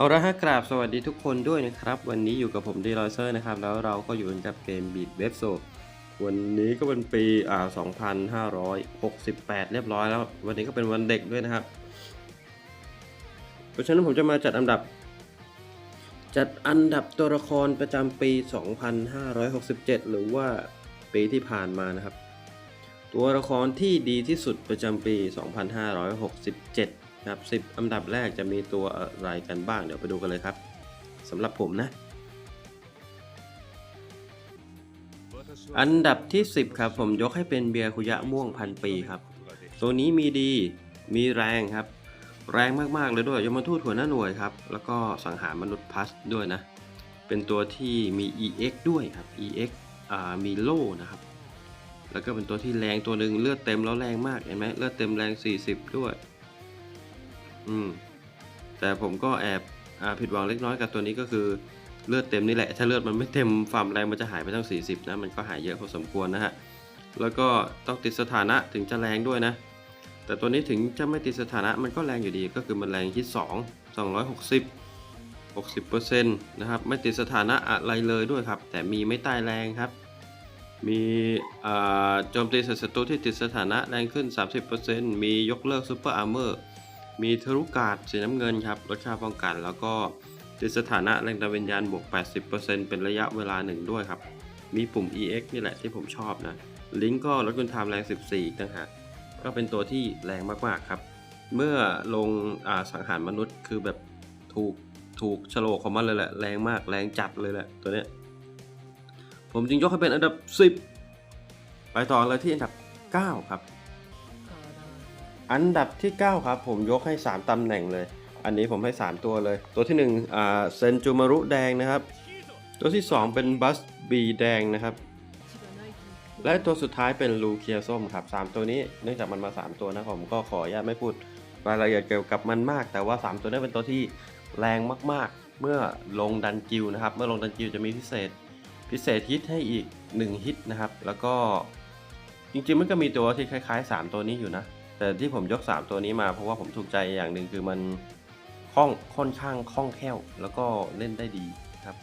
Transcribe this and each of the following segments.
เอาละฮะกราบสวัสดีทุกคนด้วยนะครับ วันนี้อยู่กับผมดีลอยเซอร์นะครับ แล้วเราก็อยู่กันกับเกมบีดเว็บโซวันนี้ก็เป็นปีอ่า2568 เรียบร้อยแล้ว วันนี้ก็เป็นวันเด็กด้วยนะครับ เพราะฉะนั้นผมจะมาจัดอันดับ จัดอันดับตัวละครประจำปี 2567 หรือว่าปีที่ผ่านมานะครับ ตัวละครที่ดีที่สุดประจำปี 2567 ครับ10 อันดับแรกจะมีตัวอะไรกันบ้างเดี๋ยวไปดูกันเลยครับสำหรับผมนะ อันดับที่ 10 ครับ ผมยกให้เป็นเบียร์คุยะม่วงพันปีครับ ตัวนี้มีดีมีแรงครับ แรงมาก ๆ เลยด้วยยมทูตหัวหน้าหน่วยครับ แล้วก็สังหารมนุษย์พัสด้วยนะ เป็นตัวที่มี EX ด้วยครับ EX อ่ามีโล่นะครับ แล้วก็เป็นตัวที่แรงตัวหนึ่งเลือดเต็มแล้วแรงมากเห็นไหมเลือดเต็มแรง 40 ด้วย อืม แต่ผมก็แอบอ่าผิดหวังเล็กน้อยกับตัวนี้ก็คือเลือดเต็มนี่แหละ ถ้าเลือดมันไม่เต็มความแรงมันจะหายไปทั้ง 40 นะ มันก็หายเยอะพอสมควรนะฮะ แล้วก็ต้องติดสถานะถึงจะแรงด้วยนะ แต่ตัวนี้ถึงจะไม่ติดสถานะมันก็แรงอยู่ดี ก็คือมันแรงที่ 2 260 60%นะครับไม่ติดสถานะอะไรเลยด้วยครับ แต่มีไม่ตายแรงครับ มีโจมตีศัตรูที่ติดสถานะแรงขึ้น 30%มียกเลิกซูเปอร์อาร์เมอร์ มีทะลุกาดสีน้ำเงินครับลดค่าป้องกัน แล้วก็ติดสถานะแรงดันวิญญาณบวก 80%เป็นระยะเวลาหนึ่งด้วยครับ มีปุ่ม EX นี่แหละที่ผมชอบนะ ลิงก์ก็ลดคุณไทม์แรง 14 อีกต่างหาก ก็เป็นตัวที่แรงมากๆครับ เมื่อลงอ่าสังหารมนุษย์คือแบบถูกถูกฉลกของมันเลยแหละ แรงมากแรงจัดเลยแหละตัวเนี้ย ผมจึงยกให้เป็นอันดับ 10 ไปต่อเลยที่อันดับ 9 ครับ อันดับที่ 9 ครับ ผมยกให้ 3 ตำแหน่งเลย อันนี้ผมให้ 3 ตัวเลย ตัวที่1อ่าเซนจูมารุแดงนะครับ ตัวที่ 2 เป็นบัสบีแดงนะครับ และตัวสุดท้ายเป็นลูเคียส้มครับ 3 ตัวนี้เนื่องจากมันมา 3 ตัวนะผมก็ขออนุญาตไม่พูดรายละเอียดเกี่ยวกับมันมาก แต่ว่า 3 ตัวนี้เป็นตัวที่แรงมากๆ เมื่อลงดันจิวนะครับ เมื่อลงดันจิวจะมีพิเศษ พิเศษฮิตให้อีก 1 ฮิตนะครับ แล้วก็จริงๆมันก็มีตัวที่คล้าย ๆ 3 ตัวนี้อยู่นะ แต่ที่ผมยก 3 ตัวนี้มาเพราะว่าผมถูกใจอย่างหนึ่งคือมันคล่องค่อนข้างคล่องแคล่ว แล้วก็เล่นได้ดีครับ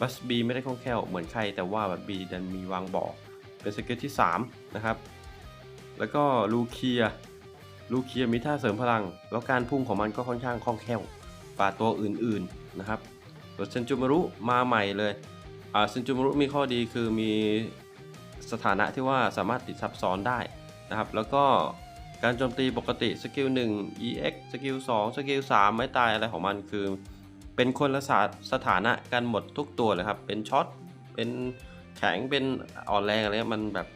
บัสบีไม่ได้คล่องแคล่วเหมือนใครแต่ว่าบัสบีดันมีวางบอกเป็นสเกิลที่ 3 นะครับ แล้วก็ลูเคียลูเคียมีท่าเสริมพลัง แล้วการพุ่งของมันก็ค่อนข้างคล่องแคล่วกว่าตัวอื่นๆนะครับส่วนเซนจูมารุมาใหม่เลยอ่าซินจูมารุมีข้อดีคือมีสถานะที่ว่าสามารถติดซับซ้อนได้นะครับ แล้วก็ การโจมตีปกติสกิล1 EX สกิล2สกิล3ไม่ตายอะไรของมันคือ เป็นคนละสาสถานะกันหมดทุกตัวเลยครับ เป็นช็อต เป็นแข็ง เป็นอ่อนแรงอะไรมันแบบ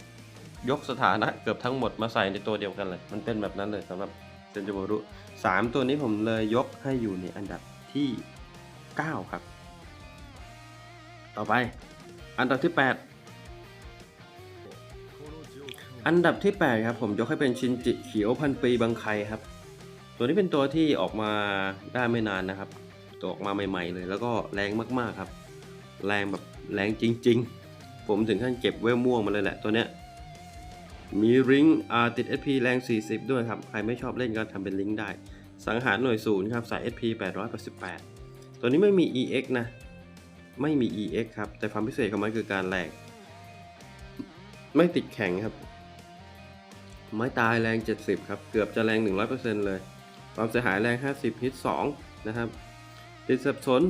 ยกสถานะเกือบทั้งหมดมาใส่ในตัวเดียวกันเลย มันเป็นแบบนั้นเลยสำหรับเซนจูมรุสามตัวนี้ผมเลยยกให้อยู่ในอันดับที่ 9 ครับ ต่อไปอันดับที่ 8 อันดับที่ 8 ครับผมยกให้เป็นชินจิเขียวพันปีบางไคครับ ตัวนี้เป็นตัวที่ออกมาได้ไม่นานนะครับ ตัวออกมาใหม่ๆเลย แล้วก็แรงมากๆครับ แรงแบบแรงจริง ๆ ผมถึงขั้นเก็บเวลม่วงมาเลยแหละตัวเนี้ยมีริงอาติด SP แรง 40 ด้วยครับ ใครไม่ชอบเล่นก็ทำเป็นลิงได้ สังหารหน่วยศูนย์ครับใส่ SP 888 ตัวนี้ไม่มี EX นะ ไม่มี EX ครับ แต่ความพิเศษของมันคือการแรงไม่ติดแข็งครับ ไม้ตายแรง 70 ครับ เกือบจะแรง 100%เลย ความเสียหายแรง 50 ฮิต 2 นะครับ ติดสับสน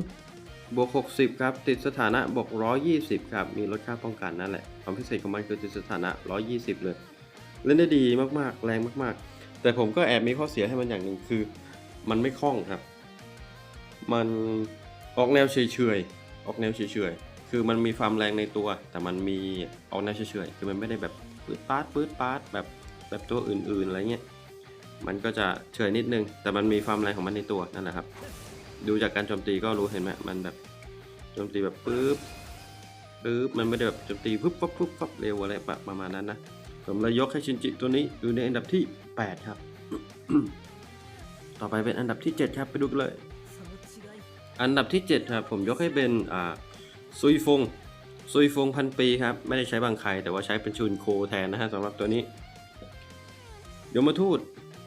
บวก 60 ครับ ติดสถานะบวก 120 ครับ มีลดค่าป้องกันนั่นแหละ ความพิเศษของมันคือติดสถานะ 120 เลย เล่นได้ดีมากๆ แรงมากๆ แต่ผมก็แอบมีข้อเสียให้มันอย่างหนึ่งคือ มันไม่คล่องครับ มันออกแนวเฉยๆ ออกแนวเฉยๆ คือมันมีความแรงในตัว แต่มันมีออกแนวเฉยๆ คือมันไม่ได้แบบปืดปาดปืดปาดแบบ แบบตัวอื่นๆอะไรเงี้ยมันก็จะเฉยนิดนึง แต่มันมีความแรงของมันในตัวนั่นแหละครับ ดูจากการโจมตีก็รู้เห็นไหมมันแบบโจมตีแบบปึ๊บปึ๊บมันไม่ได้แบบโจมตีปึ๊บปั๊บปึ๊บปั๊บเร็วอะไรแบบประมาณนั้นนะผมเลยยกให้ชินจิตัวนี้อยู่ในอันดับที่ 8 ครับ ต่อไปเป็นอันดับที่ 7 ครับไปดูกันเลย อันดับที่ 7 ครับ ผมยกให้เป็นอ่าซุยฟงซุยฟงพันปีครับ ไม่ได้ใช้บางใครแต่ว่าใช้เป็นชุนโคแทนนะฮะสำหรับตัวนี้ ยมทูต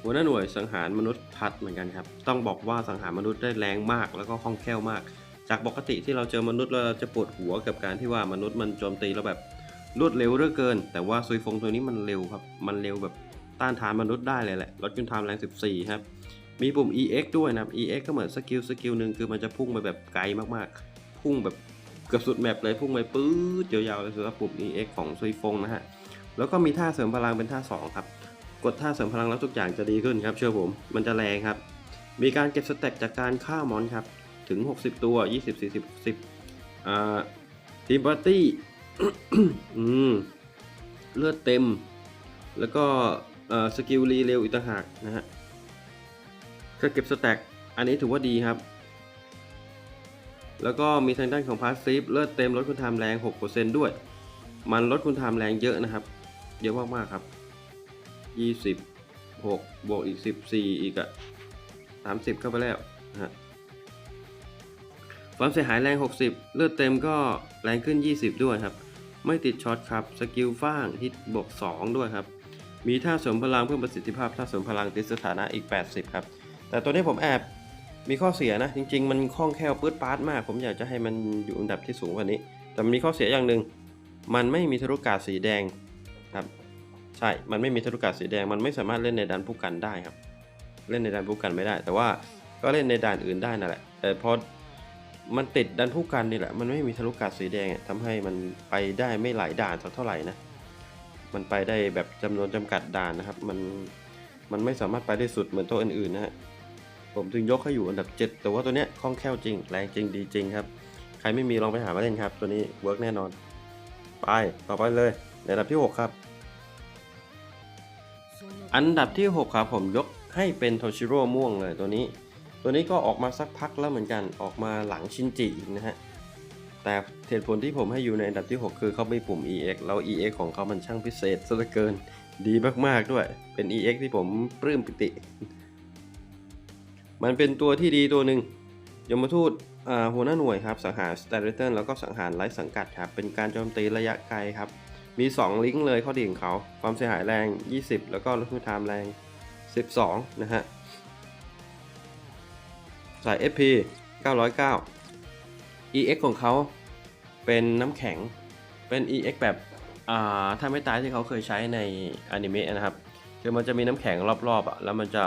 หัวหน้าหน่วยสังหารมนุษย์พัดเหมือนกันครับ ต้องบอกว่าสังหารมนุษย์ได้แรงมากแล้วก็คล่องแคล่วมาก จากปกติที่เราเจอมนุษย์เราจะปวดหัวกับการที่ว่ามนุษย์มันโจมตีแล้วแบบรวดเร็วเหลือเกิน แต่ว่าซุยฟงตัวนี้มันเร็วครับ มันเร็วแบบต้านทานมนุษย์ได้เลยแหละลดจุนทามแรง 14 ครับ มีปุ่ม EX ด้วยนะครับ EX ก็เหมือนสกิลสกิลหนึ่งคือมันจะพุ่งไปแบบไกลมากๆ พุ่งแบบเกือบสุดแมปเลยพุ่งไปปื๊ดยาวๆเลยสำหรับปุ่ม EX ของซุยฟงนะฮะ แล้วก็มีท่าเสริมพลังเป็นท่า 2 ครับ กดท่าเสริมพลังแล้วทุกอย่างจะดีขึ้นครับเชื่อผม มันจะแรงครับ มีการเก็บสเต็กจากการฆ่ามอนครับ ถึง 60 ตัว 20 40 60อ่าทีมปาร์ตี้อืมเลือดเต็ม แล้วก็เอ่อสกิลรีเร็วอีกต่างหากนะฮะก็เก็บสแต็กอันนี้ถือว่าดีครับ แล้วก็มีทางด้านของพาสซีฟเลือดเต็มลดคุณทามแรง 6%ด้วย มันลดคุณทามแรงเยอะนะครับ เยอะมากๆครับ 26บวกอีก14อีกอะ30เข้าไปแล้วฮะความเสียหายแรง 60 เลือดเต็มก็แรงขึ้น 20 ด้วยครับ ไม่ติดช็อตครับ สกิลฟ้างฮิตบวก2ด้วยครับ มีท่าเสริมพลังเพิ่มประสิทธิภาพท่าเสริมพลังติดสถานะอีก 80 ครับ แต่ตัวนี้ผมแอบมีข้อเสียนะ จริง ๆ มันคล่องแคล่วปื๊ดปาร์ตมาก ผมอยากจะให้มันอยู่อันดับที่สูงกว่านี้ แต่มีข้อเสียอย่างหนึ่งมันไม่มีทะลุกาศสีแดง ใช่ มันไม่มีทะลุกาสีแดง มันไม่สามารถเล่นในด่านผู้กันได้ครับ เล่นในด่านผู้กันไม่ได้ แต่ว่าก็เล่นในด่านอื่นได้นั่นแหละ แต่พอมันติดด่านผู้กันนี่แหละ มันไม่มีทะลุกาศสีแดงอะทำให้มันไปได้ไม่หลายด่านสักเท่าไหร่นะ มันไปได้แบบจำนวนจำกัดด่านนะครับ มัน มันไม่สามารถไปได้สุดเหมือนตัวอื่นๆนะฮะ ผมถึงยกให้อยู่อันดับ 7 แต่ว่าตัวเนี้ยคล่องแคล่วจริง แรงจริงดีจริงครับ ใครไม่มีลองไปหามาเล่นครับ ตัวนี้เวิร์กแน่นอน ไป ต่อไปเลย ในอันดับที่ 6 ครับ อันดับที่ 6 ครับผมยกให้เป็นโทชิโร่ม่วงเลยตัวนี้ ตัวนี้ก็ออกมาสักพักแล้วเหมือนกันออกมาหลังชินจินะฮะ แต่เหตุผลที่ผมให้อยู่ในอันดับที่ 6 คือเขาไม่ปุ่ม EX แล้ว EX ของเขามันช่างพิเศษซะเหลือเกินดีมากๆด้วย เป็น EX ที่ผมปลื้มปิติ มันเป็นตัวที่ดีตัวหนึ่งยมทูตหัวหน้าหน่วยครับ สังหารสเตอริเตนแล้วก็สังหารไร้สังกัดครับ เป็นการโจมตีระยะไกลครับ มี 2 ลิงก์เลยข้อดีของเขาความเสียหายแรง 20 แล้วก็ลดคุณไทม์แรง 12 นะฮะ สาย FP 909 EX ของเขาเป็นน้ำแข็งเป็น EX แบบอ่าถ้าไม่ตายที่เขาเคยใช้ในอนิเมะนะครับ คือมันจะมีน้ำแข็งรอบๆอะแล้วมันจะ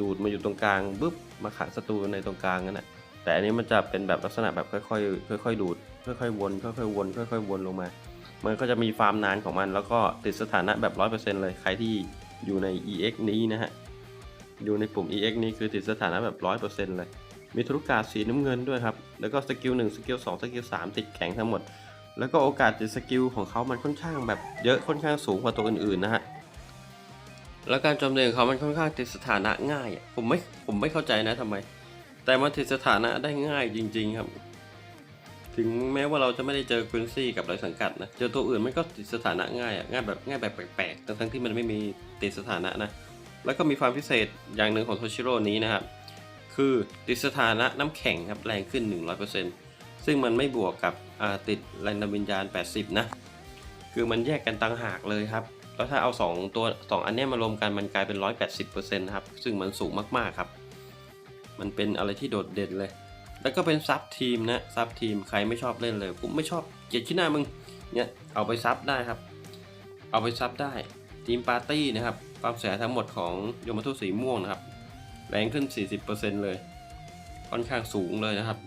ดูดมาอยู่ตรงกลางปุ๊บมาขังศัตรูในตรงกลางนั่นแหละแต่อันนี้มันจะเป็นแบบลักษณะแบบค่อยๆค่อยๆดูดค่อยๆวนค่อยๆวนค่อยๆวนลงมา มันก็จะมีฟาร์มนานของมัน แล้วก็ติดสถานะแบบ 100%เลยใครที่อยู่ใน EX นี้นะฮะอยู่ในปุ่ม EX นี้คือติดสถานะแบบ 100%เลย มีธุรกาสีน้ำเงินด้วยครับ แล้วก็สกิล1สกิล2สกิล3ติดแข็งทั้งหมด แล้วก็โอกาสติดสกิลของเขามันค่อนข้างแบบเยอะค่อนข้างสูงกว่าตัวอื่นๆนะฮะแล้วการโจมตีของเขามันค่อนข้างติดสถานะง่ายผมไม่ผมไม่เข้าใจนะทำไม แต่มันติดสถานะได้ง่ายจริง ๆ ครับ ถึงแม้ว่าเราจะไม่ได้เจอควินซี่กับไรสังกัดนะเจอตัวอื่นมันก็ติดสถานะง่ายอะง่ายแบบง่ายแบบแปลกๆทั้งๆที่มันไม่มีติดสถานะนะแล้วก็มีความพิเศษอย่างหนึ่งของโทชิโร่นี้นะครับคือติดสถานะน้ำแข็งครับแรงขึ้น 100%ซึ่งมันไม่บวกกับอ่าติดแรงดันวิญญาณ 80 นะ คือมันแยกกันต่างหากเลยครับแล้วถ้าเอา 2 ตัว 2 อันนี้มารวมกันมันกลายเป็น 180%ครับซึ่งมันสูงมากๆครับ มันเป็นอะไรที่โดดเด่นเลย แล้วก็เป็นซับทีมนะซับทีมใครไม่ชอบเล่นเลยผมไม่ชอบเกลียดขี้หน้ามึงเนี่ยเอาไปซับได้ครับ เอาไปซับได้ทีมปาร์ตี้นะครับความเสียทั้งหมดของโยมทูตสีม่วงนะครับแรงขึ้น 40%เลย ค่อนข้างสูงเลยนะครับ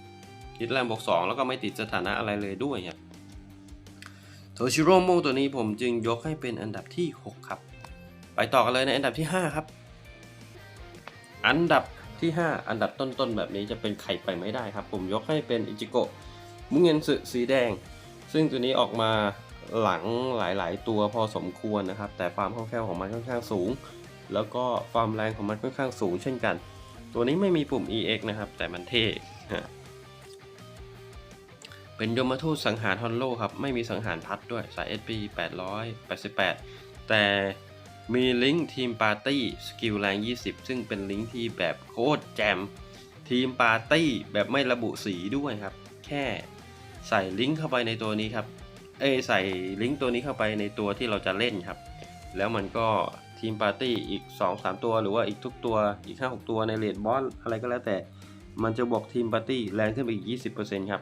คิดแรงบวก2แล้วก็ไม่ติดสถานะอะไรเลยด้วยครับโทชิโร่โมตัวนี้ผมจึงยกให้เป็นอันดับที่ 6 ครับ ไปต่อกันเลยในอันดับที่ 5 ครับ อันดับ ที่ 5 อันดับต้นๆ แบบนี้จะเป็นใครไปไม่ได้ครับ ผมยกให้เป็นอิจิโกะมุเงินสึสีแดง ซึ่งตัวนี้ออกมาหลังหลายๆ ตัวพอสมควรนะครับ แต่ความคล่องแคล่วของมันค่อนข้างสูง แล้วก็ความแรงของมันค่อนข้างสูงเช่นกัน ตัวนี้ไม่มีปุ่ม EX นะครับ แต่มันเท่เป็นยมทูตสังหารฮอนโลครับ ไม่มีสังหารพัดด้วยสาย SP 888 แต่ มีลิงก์ทีมปาร์ตี้สกิลแรง 20 ซึ่งเป็นลิงก์ที่แบบโคตรแจม ทีมปาร์ตี้แบบไม่ระบุสีด้วยครับ แค่ใส่ลิงก์เข้าไปในตัวนี้ครับ เอ้ใส่ลิงก์ตัวนี้เข้าไปในตัวที่เราจะเล่นครับ แล้วมันก็ทีมปาร์ตี้อีก 2-3 ตัวหรือว่าอีกทุกตัวอีก 5-6 ตัวในเลดบอสอะไรก็แล้วแต่ มันจะบวกทีมปาร์ตี้แรงขึ้นไปอีก 20%ครับ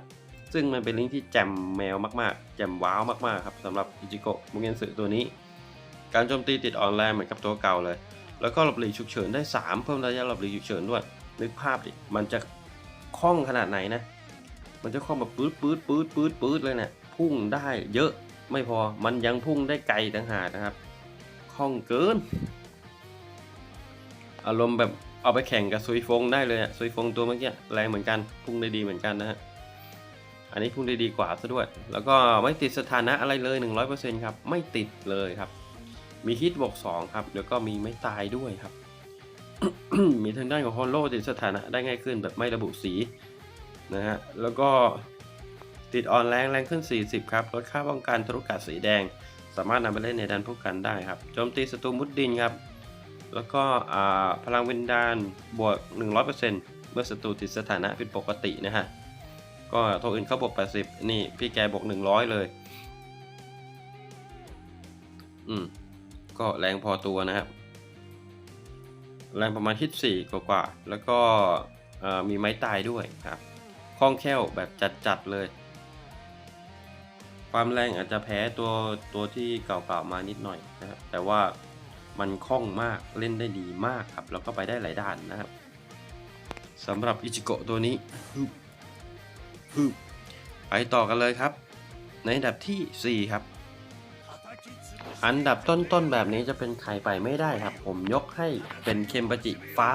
ซึ่งมันเป็นลิงก์ที่แจมแมวมากๆ แจมว้าวมากๆครับสำหรับอิจิโกะมุเงนสึตัวนี้ การโจมตีติดออนแรงเหมือนกับตัวเก่าเลย แล้วก็หลบหลีกฉุกเฉินได้ 3 เพิ่มระยะหลบหลีกฉุกเฉินด้วย นึกภาพดิ มันจะคล่องขนาดไหนนะ มันจะคล่องแบบปื๊ดปื๊ดปื๊ดปื๊ดปื๊ดเลยเนะี่ย พุ่งได้เยอะไม่พอ มันยังพุ่งได้ไกลต่างหากนะครับ คล่องเกิน อารมณ์แบบเอาไปแข่งกับซุยฟงได้เลยอะซุยฟงตัวเมื่อกี้แรงเหมือนกัน พุ่งได้ดีเหมือนกันนะฮะอันนี้พุ่งได้ดีกว่าซะด้วย แล้วก็ไม่ติดสถานะอะไรเลย 100%ครับ ไม่ติดเลยครับ มีฮิตบวก2ครับ แล้วก็มีไม่ตายด้วยครับ มีทางด้านของฮอลโลติดสถานะได้ง่ายขึ้นแบบไม่ระบุสีนะฮะ แล้วก็ติดออนแรงแรงขึ้น 40 ครับ ลดค่าป้องกันทะลุกาศสีแดง สามารถนำไปเล่นในดันพวกกันได้ครับ โจมตีศัตรูมุดดินครับ แล้วก็อ่าพลังวิญญาณบวก 100%เมื่อศัตรูติดสถานะผิดปกตินะฮะ ก็ตัวอื่นเขาบวก 80 นี่พี่แกบวก 100 เลย อืม ก็แรงพอตัวนะครับ แรงประมาณฮิต4กว่าๆแล้วก็มีไม้ตายด้วยครับคล่องแคล่วแบบจัดๆเลย ความแรงอาจจะแพ้ตัวตัวที่เก่าๆมานิดหน่อยนะครับแต่ว่ามันคล่องมากเล่นได้ดีมากครับ แล้วก็ไปได้หลายด้านนะครับสำหรับอิจิโกะตัวนี้ไปต่อกันเลยครับ ในอันดับทีสี่4 ครับ อันดับต้นๆแบบนี้จะเป็นใครไปไม่ได้ครับ ผมยกให้เป็นเคมปจิฟ้า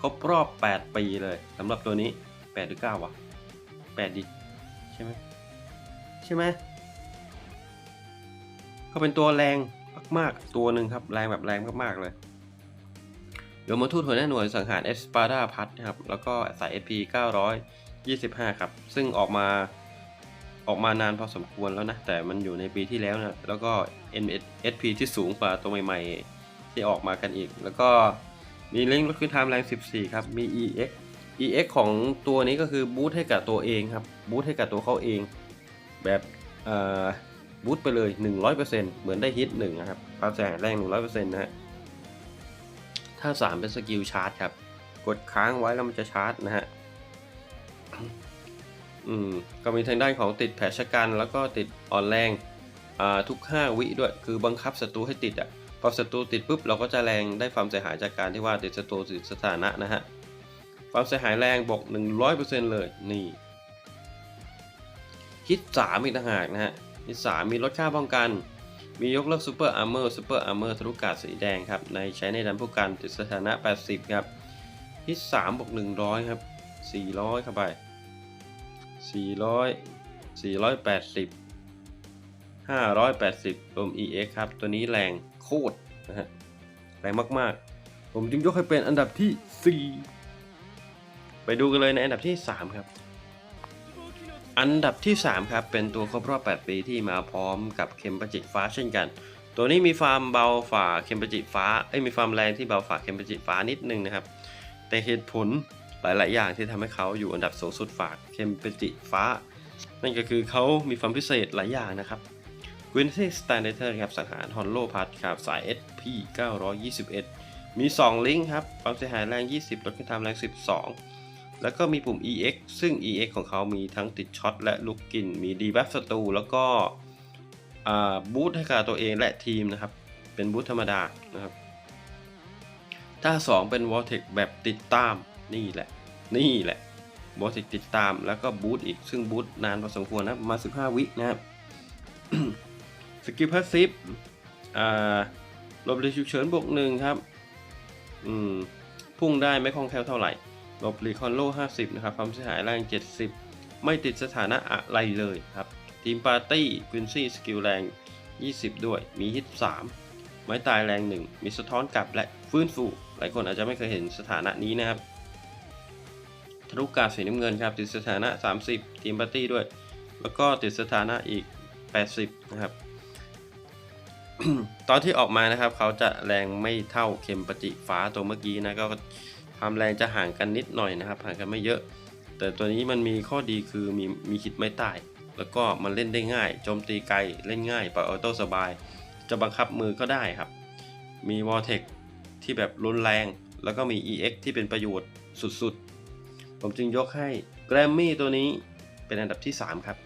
ครบรอบ 8 ปีเลยสำหรับตัวนี้ 8 หรือ 9 วะ 8 ดิ ใช่ไหมใช่ไหมเขาเป็นตัวแรงมากๆ ตัวหนึ่งครับ แรงแบบแรงมากๆเลยโยมทูตหัวหน้าหน่วยสังหารเอสปาดาพัทนะครับ แล้วก็สาย SP 925 ครับ ซึ่งออกมา ออกมานานพอสมควรแล้วนะ แต่มันอยู่ในปีที่แล้วนะแล้วก็ NSP ที่สูงกว่าตัวใหม่ๆ ที่ออกมากันอีก แล้วก็มีเล่งรถขึ้นไทม์แรง14 ครับ มี EX EX ของตัวนี้ก็คือบูทให้กับตัวเองครับบูทให้กับตัวเขาเอง แบบบูทไปเลย 100%เหมือนได้ฮิตหนึ่งนะครับความแรงแรง100%นะฮะถ้า 3 เป็นสกิลชาร์จครับ กดค้างไว้แล้วมันจะชาร์จนะฮะ อืมก็มีทางด้านของติดแผลชะกัน แล้วก็ติดอ่อนแรงอ่าทุก 5 วิด้วย คือบังคับศัตรูให้ติดอะพอศัตรูติดปุ๊บเราก็จะแรงได้ความเสียหายจากการที่ว่าติดศัตรูติดสถานะนะฮะความเสียหายแรงบอก100%เลยนี่ฮิต3อีกต่างหากนะฮะฮิต3มีลดค่าป้องกัน มียกเลิกซูเปอร์อาร์เมอร์ซูเปอร์อาร์เมอร์ทะลุกาศสีแดงครับในใช้ในดันผู้กันติดสถานะ 80 ครับฮิต3บวก100 ครับ 400 เข้าไป 400 480 580รวม EX ครับ ตัวนี้แรงโคตรนะฮะแรงมากๆ ผมจึงยกให้เป็นอันดับที่ 4 ไปดูกันเลยในอันดับที่ 3 ครับ อันดับที่ 3 ครับ เป็นตัวครบรอบ 8 ปีที่มาพร้อมกับเข็มประจิฟ้าเช่นกัน ตัวนี้มีฟาร์มเบาฝ่าเข็มประจิฟ้า เอ้ยมีฟาร์มแรงที่เบาฝ่าเข็มประจิฟ้านิดนึงนะครับ แต่เหตุผล หลาย ๆ อย่างที่ทำให้เขาอยู่อันดับสูงสุดฝากเคมเปจิฟ้า นั่นก็คือเขามีความพิเศษหลายอย่างนะครับกวินซีสแตนเดอร์ครับสังหารฮอนโลพัทครับสาย SP 921 มี 2 ลิงก์ครับความเสียหายแรง 20ลดคุณธรรมแรง 12 แล้วก็มีปุ่ม EX ซึ่ง EX ของเขามีทั้งติดช็อตและลุกกิน มีดีบัฟศัตรูแล้วก็บูทให้กับตัวเองและทีมนะครับ เป็นบูทธรรมดานะครับ ถ้า 2 เป็น v o r t e x แบบติดตามนี่แหละ นี่แหละบอสติดตามแล้วก็บูตอีกซึ่งบูตนานพอสมควรนะมา 15 วินะครับสกิลพาสซีฟอ่าลบหลีกฉุกเฉินบวกหนึ่งครับอืมพุ่งได้ไม่คล่องแคล่วเท่าไหร่ลบหลีกคอนโล 50 นะครับ ความเสียหายแรง 70 ไม่ติดสถานะอะไรเลยครับ ทีมปาร์ตี้ควินซี่สกิลแรง 20 ด้วย มีฮิต3ไม้ตายแรง 1 มีสะท้อนกลับและฟื้นฟู หลายคนอาจจะไม่เคยเห็นสถานะนี้นะครับ ลุกาสีน้ำเงินครับ ติดสถานะ 30 ทีมปาร์ตี้ด้วย แล้วก็ติดสถานะอีก 80 นะครับ ตอนที่ออกมานะครับ เขาจะแรงไม่เท่าเข็มปฏิฟ้าตัวเมื่อกี้นะก็ความแรงจะห่างกันนิดหน่อยนะครับ ห่างกันไม่เยอะ แต่ตัวนี้มันมีข้อดีคือมีมีคิดไม่ตาย แล้วก็มันเล่นได้ง่าย โจมตีไกล เล่นง่ายปล่อยออโต้สบาย จะบังคับมือก็ได้ครับมมี v o r t e x ที่แบบรุนแรง แล้วก็มี EX ที่เป็นประโยชน์สุดๆ ผมจึงยกให้ Grammy ตัวนี้เป็นอันดับที่ 3 ครับ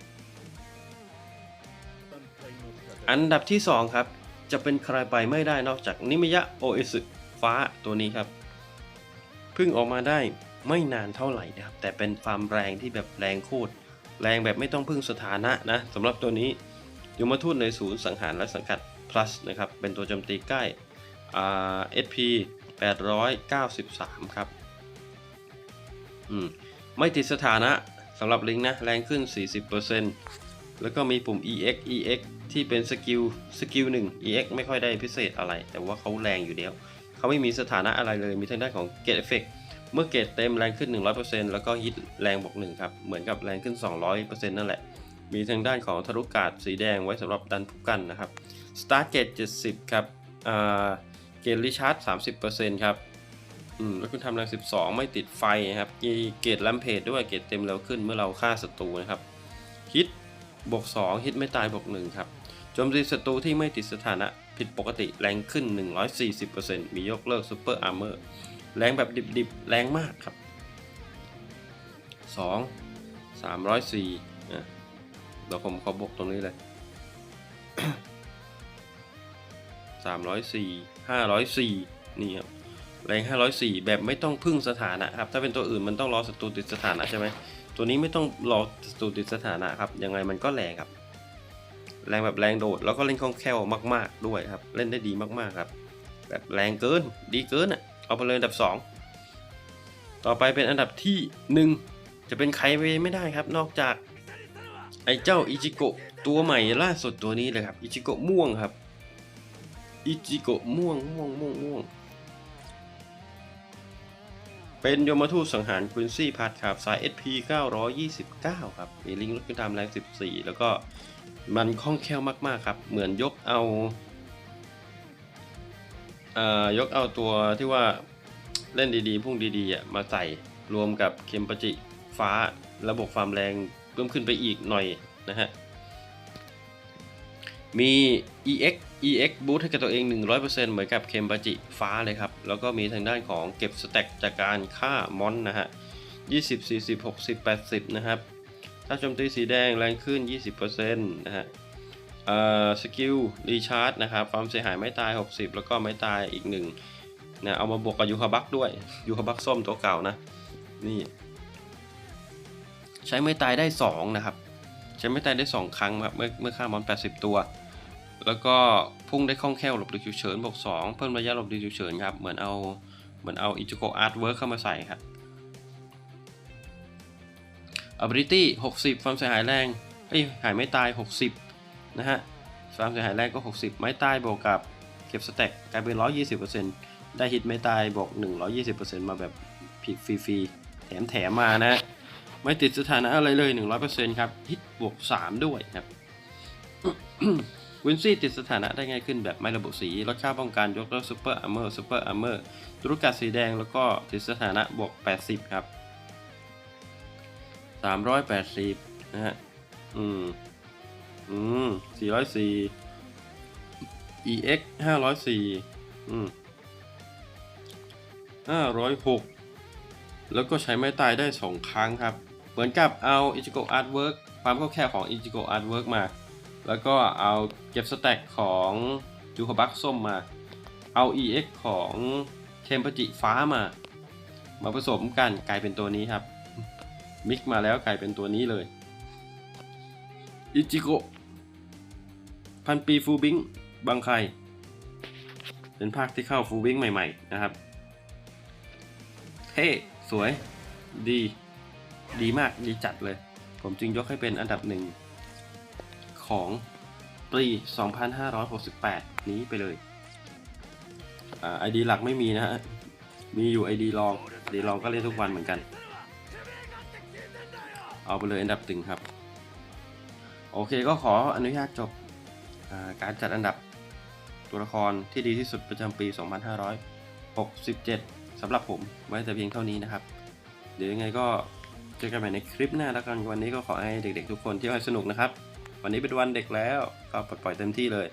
อันดับที่ 2 ครับ จะเป็นใครไปไม่ได้นอกจากนิมยะโอเอสฟ้าตัวนี้ครับเพิ่งออกมาได้ไม่นานเท่าไหร่นะครับ แต่เป็นความแรงที่แบบแรงโคตรแรงแบบไม่ต้องพึ่งสถานะนะสำหรับตัวนี้ยมทูตในศูนย์สังหารและสังกัด plus นะครับ เป็นตัวโจมตีใกล้อ่า SP 893 ครับ ไม่ติดสถานะสำหรับลิงก์นะ แรงขึ้น 40%แล้วก็มีปุ่ม EX EX ที่เป็นสกิลสกิล1 EX ไม่ค่อยได้พิเศษอะไร แต่ว่าเขาแรงอยู่แล้วเขาไม่มีสถานะอะไรเลย มีทางด้านของเกตเอฟเฟกเมื่อเกตเต็มแรงขึ้น 100%แล้วก็ฮิตแรงบวก1ครับ เหมือนกับแรงขึ้น 200%นั่นแหละ มีทางด้านของทะลุกาดสีแดงไว้สำหรับดันผู้กันนะครับสตาร์เกต70 ครับเกตริชาร์ด30%ครับ อืมแล้วคุณทำแรง12ไม่ติดไฟนะครับมีเกตแลมเพจด้วยเกตเต็มเร็วขึ้นเมื่อเราฆ่าศัตรูนะครับฮิตบวก2ฮิตไม่ตายบวก1ครับโจมตีศัตรูที่ไม่ติดสถานะผิดปกติแรงขึ้น 140%มียกเลิกซูเปอร์อาร์เมอร์แรงแบบดิบๆ แรงมากครับ 2 304อะเดี๋ยวผมขอบวกตรงนี้เลย 304 504 นี่ครับ แรง504 แบบไม่ต้องพึ่งสถานะครับ ถ้าเป็นตัวอื่นมันต้องรอศัตรูติดสถานะใช่ไหมตัวนี้ไม่ต้องรอศัตรูติดสถานะครับ ยังไงมันก็แรงครับ แรงแบบแรงโดดแล้วก็เล่นคล่องแคล่วมาก ๆด้วยครับ เล่นได้ดีมากๆครับ แบบแรงเกินดีเกินอะเอาไปเลยอันดับ 2 ต่อไปเป็นอันดับที่ 1 จะเป็นใครไปไม่ได้ครับ นอกจากไอ้เจ้าอิจิโกะตัวใหม่ล่าสุดตัวนี้เลยครับอิจิโกะม่วงครับอิจิโกะม่วงม่วงม่วงม่วง เป็นยมทูตสังหารควินซี่พัทครับ สาย SP 929 ครับมีลิงก์ลดขึ้นตามแรง 14 แล้วก็มันคล่องแคล่วมากๆครับ เหมือนยกเอาเอ่ายกเอาตัวที่ว่าเล่นดีๆ พุ่งดีๆมาใส่รวมกับเคมปจิฟ้าระบบความแรงเพิ่มขึ้นไปอีกหน่อยนะฮะ มี EX EX boost ให้กับตัวเอง 100%เหมือนกับเคมปจิฟ้าเลยครับ แล้วก็มีทางด้านของเก็บสแต็กจากการฆ่ามอนนะฮะ 20 40 60 80 นะครับ ถ้าโจมตีสีแดงแรงขึ้น 20%นะฮะเอ่อสกิลรีชาร์จนะครับ ความเสียหายไม่ตาย 60 แล้วก็ไม่ตายอีกหนึ่งนะเอามาบวกกับยูฮาบักด้วยยูฮาบักส้มตัวเก่านะ นี่ ใช้ไม่ตายได้ 2 นะครับ ใช้ไม่ตายได้ 2 ครั้งครับเมื่อเมื่อฆ่ามอน 80 ตัว แล้วก็พุ่งได้คล่องแคล่วหลบหลีกฉุกเฉินบวก2เพิ่มระยะหลบหลีกฉุกเฉินครับ เหมือนเอาเหมือนเอาอิจิโกอาร์ตเวิร์เข้ามาใส่ครับ ability 60 ความเสียหายแรงเอ้ยหายไม่ตาย 60 นะฮะความเสียหายแรงก็ 60 ไม่ตายบวกกับเก็บสแต็กกลายเป็น 120%ได้ฮิตไม่ตายบวก 120%มาแบบผิดฟรีๆแถมแถมมานะฮะไม่ติดสถานะอะไรเลย 100%ครับฮิตบวก 3 ด้วยครับ วินซี่ติดสถานะได้ง่ายขึ้นแบบไม่ระบุสี ลดค่าป้องกันยกเลิกซูเปอร์อาร์เมอร์ซูเปอร์อาร์เมอร์ตุรกัดสีแดงแล้วก็ติดสถานะบวก 80 ครับ 380 นะฮะ อืม อืม 404 EX 504 อืม 506 แล้วก็ใช้ไม้ตายได้ 2 ครั้งครับ เหมือนกับเอา Ichigo Artwork ความเข้าแค่ของ Ichigo Artwork มา แล้วก็เอาเก็บสแต็กของจูฮบักส้มมา เอา EX ของเคมปจิฟ้ามา มาผสมกันกลายเป็นตัวนี้ครับ มิกมาแล้วกลายเป็นตัวนี้เลยอิจิโกะพันปีฟูบิงบางไคเป็นภาคที่เข้าฟูบิงใหม่ ๆ นะครับ เท่สวย ดี ดีมาก ดีจัดเลย ผมจึงยกให้เป็นอันดับหนึ่ง ของปี 2568 นี้ไปเลยอ่าไอดีหลักไม่มีนะฮะ มีอยู่ไอดีรองไอดีรองก็เล่นทุกวันเหมือนกัน เอาไปเลยอันดับหนึ่งครับ โอเคก็ขออนุญาตจบการจัดอันดับตัวละครที่ดีที่สุดประจำปี 2567 สำหรับผมไว้แต่เพียงเท่านี้นะครับ เดี๋ยวยังไงก็เจอกันใหม่ในคลิปหน้าแล้วกันวันนี้ก็ขอให้เด็กๆทุกคนที่ยวให้สนุกนะครับ วันนี้เป็นวันเด็กแล้วก็ปลดปล่อยเต็มที่เลย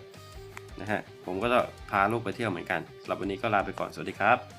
นะฮะผมก็จะพาลูกไปเที่ยวเหมือนกันสำหรับวันนี้ก็ลาไปก่อนสวัสดีครับ